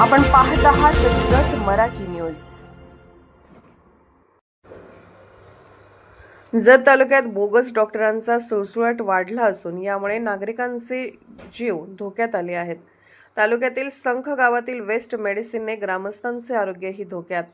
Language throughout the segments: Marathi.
आपण पाहत आहात जत मराठी न्यूज. जत तालुक्यात बोगस डॉक्टरांचा सुळसुळाट वाढला असून यामुळे नागरिकांचे जीव धोक्यात आले आहेत. तालुक्यातील संख गावातील वेस्ट मेडिसिनने ग्रामस्थांचे आरोग्यही धोक्यात.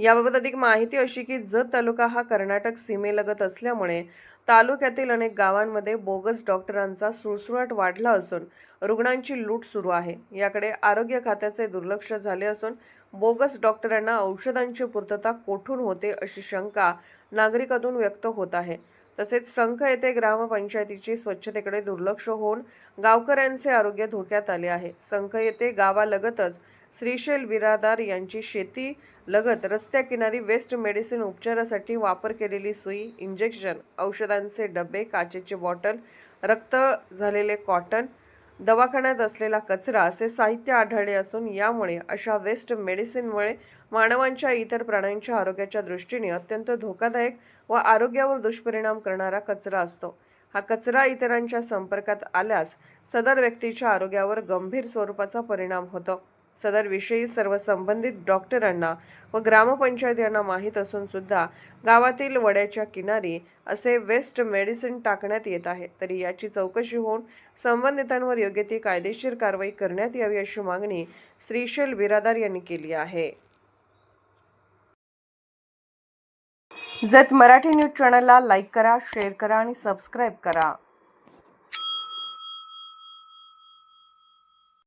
याबाबत अधिक माहिती अशी की जत तालुका हा कर्नाटक सीमेलगत असल्यामुळे तालुक्यातील अनेक गावांमध्ये बोगस डॉक्टरांचा सुळसुळाट वाढला असून रुग्णांची लूट सुरू आहे. याकडे आरोग्य खात्याचे दुर्लक्ष झाले असून बोगस डॉक्टरांना औषधांची पूर्तता कोठून होते अशी शंका नागरिकातून व्यक्त होत आहे. तसेच संख येथे ग्रामपंचायतीची स्वच्छतेकडे दुर्लक्ष होऊन गावकऱ्यांचे आरोग्य धोक्यात आले आहे. संख येथे गावालगतच श्रीशैल बिरादार यांची शेती लगत रस्त्याकिनारी वेस्ट मेडिसिन उपचारासाठी वापर केलेली सुई इंजेक्शन औषधांचे डबे काचेचे बॉटल रक्त झालेले कॉटन दवाखान्यात असलेला कचरा असे साहित्य आढळले असून यामुळे अशा वेस्ट मेडिसिनमुळे मानवांच्या इतर प्राण्यांच्या आरोग्याच्या दृष्टीने अत्यंत धोकादायक व आरोग्यावर दुष्परिणाम करणारा कचरा असतो. हा कचरा इतरांच्या संपर्कात आल्यास सदर व्यक्तीच्या आरोग्यावर गंभीर स्वरूपाचा परिणाम होतो. सदरविषयी सर्व संबंधित डॉक्टरांना व ग्रामपंचायत यांना माहीत असून सुद्धा गावातील वड्याच्या किनारी असे वेस्ट मेडिसिन टाकण्यात येत आहे. तरी याची चौकशी होऊन संबंधितांवर योग्य ती कायदेशीर कारवाई करण्यात यावी अशी मागणी श्रीशैल बिरादार यांनी केली आहे. जत मराठी न्यूज चॅनलला लाईक करा शेअर करा आणि सबस्क्राईब करा.